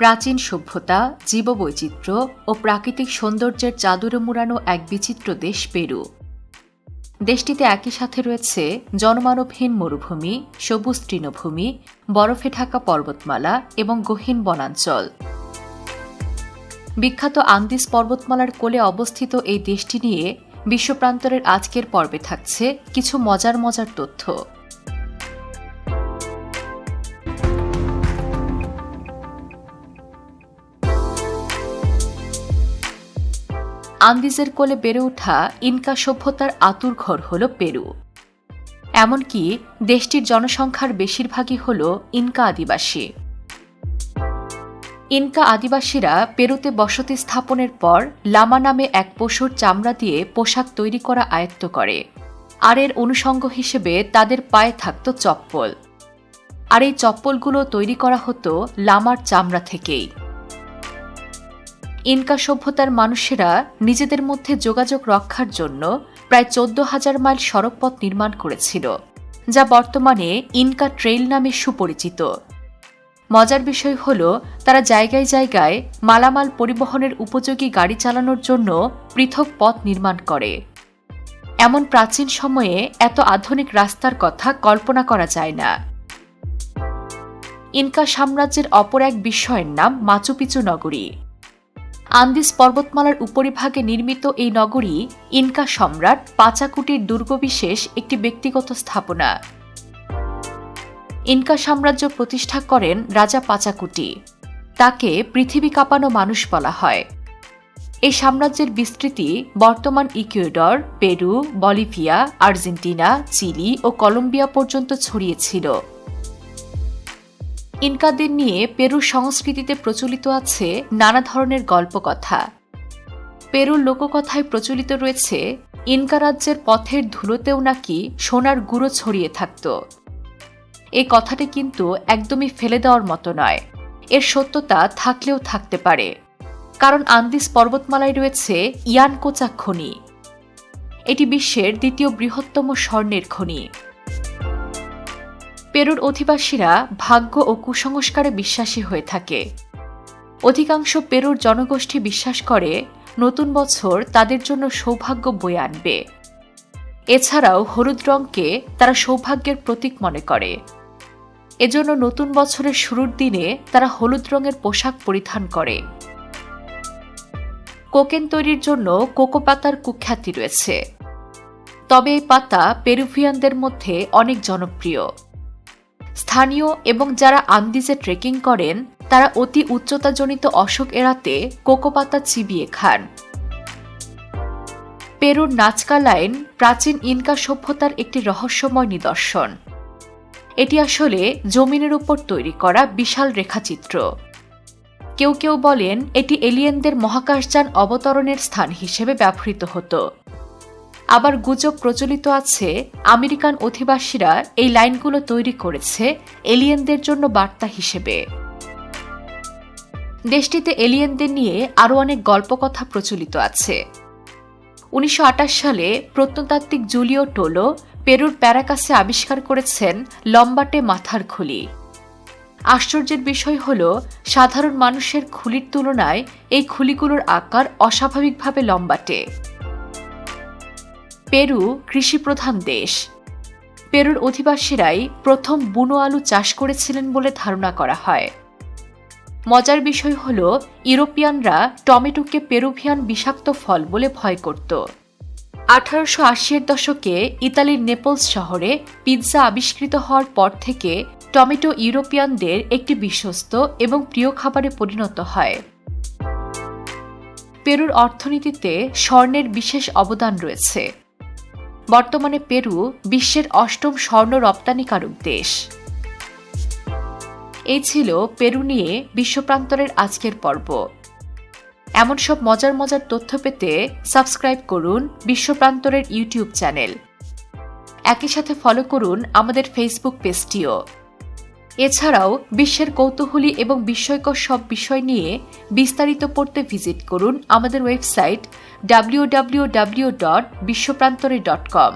প্রাচীন সভ্যতা, জীববৈচিত্র্য ও প্রাকৃতিক সৌন্দর্যের চাদরে মুড়ানো এক বিচিত্র দেশ পেরু। দেশটিতে একই সাথে রয়েছে জনমানবহীন মরুভূমি, সবুজ তৃণভূমি, বরফে ঢাকা পর্বতমালা এবং গহীন বনাঞ্চল। বিখ্যাত আন্দিস পর্বতমালার কোলে অবস্থিত এই দেশটি নিয়ে বিশ্বপ্রান্তরের আজকের পর্বে থাকছে কিছু মজার মজার তথ্য। আন্দিজের কোলে বেড়ে ওঠা ইনকা সভ্যতার আতুর ঘর হল পেরু। এমনকি দেশটির জনসংখ্যার বেশিরভাগই হল ইনকা আদিবাসী। ইনকা আদিবাসীরা পেরুতে বসতি স্থাপনের পর লামা নামে এক পশুর চামড়া দিয়ে পোশাক তৈরি করা আয়ত্ত করে। আর এর অনুষঙ্গ হিসেবে তাদের পায়ে থাকত চপ্পল। আর এই চপ্পলগুলো তৈরি করা হতো লামার চামড়া থেকেই। ইনকা সভ্যতার মানুষেরা নিজেদের মধ্যে যোগাযোগ রক্ষার জন্য প্রায় চোদ্দ হাজার মাইল সড়কপথ নির্মাণ করেছিল, যা বর্তমানে ইনকা ট্রেইল নামে সুপরিচিত। মজার বিষয় হল, তারা জায়গায় জায়গায় মালামাল পরিবহনের উপযোগী গাড়ি চালানোর জন্য পৃথক পথ নির্মাণ করে। এমন প্রাচীন সময়ে এত আধুনিক রাস্তার কথা কল্পনা করা যায় না। ইনকা সাম্রাজ্যের অপর এক বিষয়ের নাম মাচুপিচু নগরী। আন্দিস পর্বতমালার উপরিভাগে নির্মিত এই নগরী ইনকা সম্রাট পাচাকুটির দুর্গবিশেষ একটি ব্যক্তিগত স্থাপনা। ইনকা সাম্রাজ্য প্রতিষ্ঠা করেন রাজা পাচাকুটি। তাকে পৃথিবী কাঁপানো মানুষ বলা হয়। এই সাম্রাজ্যের বিস্তৃতি বর্তমান Ecuador, Peru, Bolivia, Argentina, Chile ও কলম্বিয়া পর্যন্ত ছড়িয়েছিল ইনকাদের নিয়ে পেরুর সংস্কৃতিতে প্রচলিত আছে নানা ধরনের গল্পকথা। পেরুর লোককথায় প্রচলিত রয়েছে, ইনকা রাজ্যের পথের ধুলোতেও নাকি সোনার গুঁড়ো ছড়িয়ে থাকত। এই কথাটি কিন্তু একদমই ফেলে দেওয়ার মতো নয়। এর সত্যতা থাকলেও থাকতে পারে। কারণ আন্দিস পর্বতমালায় রয়েছে ইয়ানকোচা খনি। এটি বিশ্বের দ্বিতীয় বৃহত্তম স্বর্ণের খনি। পেরুর অধিবাসীরা ভাগ্য ও কুসংস্কারে বিশ্বাসী হয়ে থাকে। অধিকাংশ পেরুর জনগোষ্ঠী বিশ্বাস করে, নতুন বছর তাদের জন্য সৌভাগ্য বয়ে আনবে। এছাড়াও হলুদ রঙকে তারা সৌভাগ্যের প্রতীক মনে করে। এজন্য নতুন বছরের শুরুর দিনে তারা হলুদ রঙের পোশাক পরিধান করে। কোকেন তৈরির জন্য কোকো পাতার কুখ্যাতি রয়েছে। তবে এই পাতা পেরুভিয়ানদের মধ্যে অনেক জনপ্রিয়। স্থানীয় এবং যারা আন্দিজে ট্রেকিং করেন, তারা অতি উচ্চতাজনিত অসুখ এড়াতে কোকোপাতা চিবিয়ে খান। পেরুর নাচকা লাইন প্রাচীন ইনকা সভ্যতার একটি রহস্যময় নিদর্শন। এটি আসলে জমিনের উপর তৈরি করা বিশাল রেখাচিত্র। কেউ কেউ বলেন, এটি এলিয়েনদের মহাকাশযান অবতরণের স্থান হিসেবে ব্যবহৃত হতো। আবার গুজব প্রচলিত আছে, আমেরিকান অধিবাসীরা এই লাইনগুলো তৈরি করেছে এলিয়েনদের জন্য বার্তা হিসেবে। দেশটিতে এলিয়েনদের নিয়ে আরও অনেক গল্পকথা প্রচলিত আছে। উনিশশো আটাশ সালে প্রত্নতাত্ত্বিক জুলিও টোলো পেরুর প্যারাকাসে আবিষ্কার করেছেন লম্বাটে মাথার খুলি। আশ্চর্যের বিষয় হল, সাধারণ মানুষের খুলির তুলনায় এই খুলিগুলোর আকার অস্বাভাবিকভাবে লম্বাটে। পেরু কৃষিপ্রধান দেশ। পেরুর অধিবাসীরাই প্রথম বুনো আলু চাষ করেছিলেন বলে ধারণা করা হয়। মজার বিষয় হল, ইউরোপিয়ানরা টমেটোকে পেরুভিয়ান বিষাক্ত ফল বলে ভয় করত। আঠারোশো আশির দশকে ইতালির নেপলস শহরে পিৎজা আবিষ্কৃত হওয়ার পর থেকে টমেটো ইউরোপিয়ানদের একটি বিশ্বস্ত এবং প্রিয় খাবারে পরিণত হয়। পেরুর অর্থনীতিতে স্বর্ণের বিশেষ অবদান রয়েছে। বর্তমানে পেরু বিশ্বের অষ্টম স্বর্ণ রপ্তানিকারক দেশ। এই ছিল পেরু নিয়ে বিশ্বপ্রান্তরের আজকের পর্ব। এমন সব মজার মজার তথ্য পেতে সাবস্ক্রাইব করুন বিশ্বপ্রান্তরের ইউটিউব চ্যানেল। একই সাথে ফলো করুন আমাদের ফেসবুক পেজটিও এছাড়াও বিশ্বের কৌতূহলী এবং বিস্ময়কর সব বিষয় নিয়ে বিস্তারিত পড়তে ভিজিট করুন আমাদের website W dot Bishwaprantore dot com